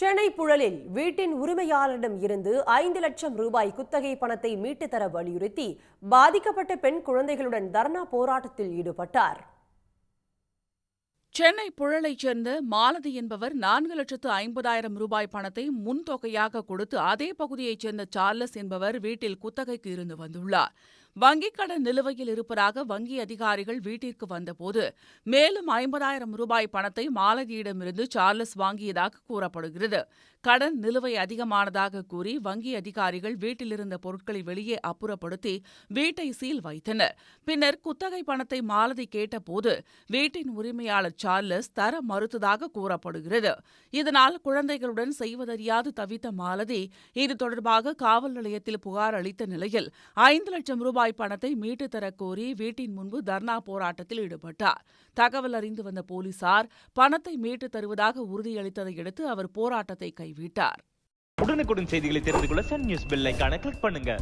சென்னை புழலில் வீட்டின் உரிமையாளரிடம் இருந்து ஐந்து லட்சம் ரூபாய் குத்தகை பணத்தை மீட்டு தர வலியுறுத்தி பாதிக்கப்பட்ட பெண் குழந்தைகளுடன் தர்ணா போராட்டத்தில் ஈடுபட்டார். சென்னை புழலைச் சேர்ந்த மாலதி என்பவர் நான்கு லட்சத்து ஐம்பதாயிரம் ரூபாய் பணத்தை முன்தொகையாக கொடுத்து அதே பகுதியைச் சேர்ந்த சார்லஸ் என்பவர் வீட்டில் குத்தகைக்கு இருந்து வந்துள்ளார். வங்கிக் கடன் நிலுவையில் இருப்பதாக வங்கி அதிகாரிகள் வீட்டிற்கு வந்தபோது மேலும் ஐம்பதாயிரம் ரூபாய் பணத்தை மாலதியிடமிருந்து சார்லஸ் வாங்கியதாக கூறப்படுகிறது. கடன் நிலுவை அதிகமானதாக கூறி வங்கி அதிகாரிகள் வீட்டிலிருந்த பொருட்களை வெளியே அப்புறப்படுத்தி வீட்டை சீல் வைத்தனர். பின்னர் குத்தகை பணத்தை மாலதி கேட்டபோது வீட்டின் உரிமையாளர் சார்லஸ் தர மறுத்ததாக கூறப்படுகிறது. இதனால் குழந்தைகளுடன் செய்வதறியாது தவித்த மாலதி இது தொடர்பாக காவல் நிலையத்தில் புகார் அளித்த நிலையில் ஐந்து லட்சம் ரூபாய் பணத்தை மீட்டு தரக் கோரி வீட்டின் முன்பு தர்ணா போராட்டத்தில் ஈடுபட்டார். தகவல் அறிந்து வந்த போலீசார் பணத்தை மீட்டு தருவதாக உறுதியளித்ததை அடுத்து அவர் போராட்டத்தை கைவிட்டார். உடனுக்குடன் செய்திகளை தெரிந்து கொள்ள சன் நியூஸ் பெல் கிளிக் பண்ணுங்க.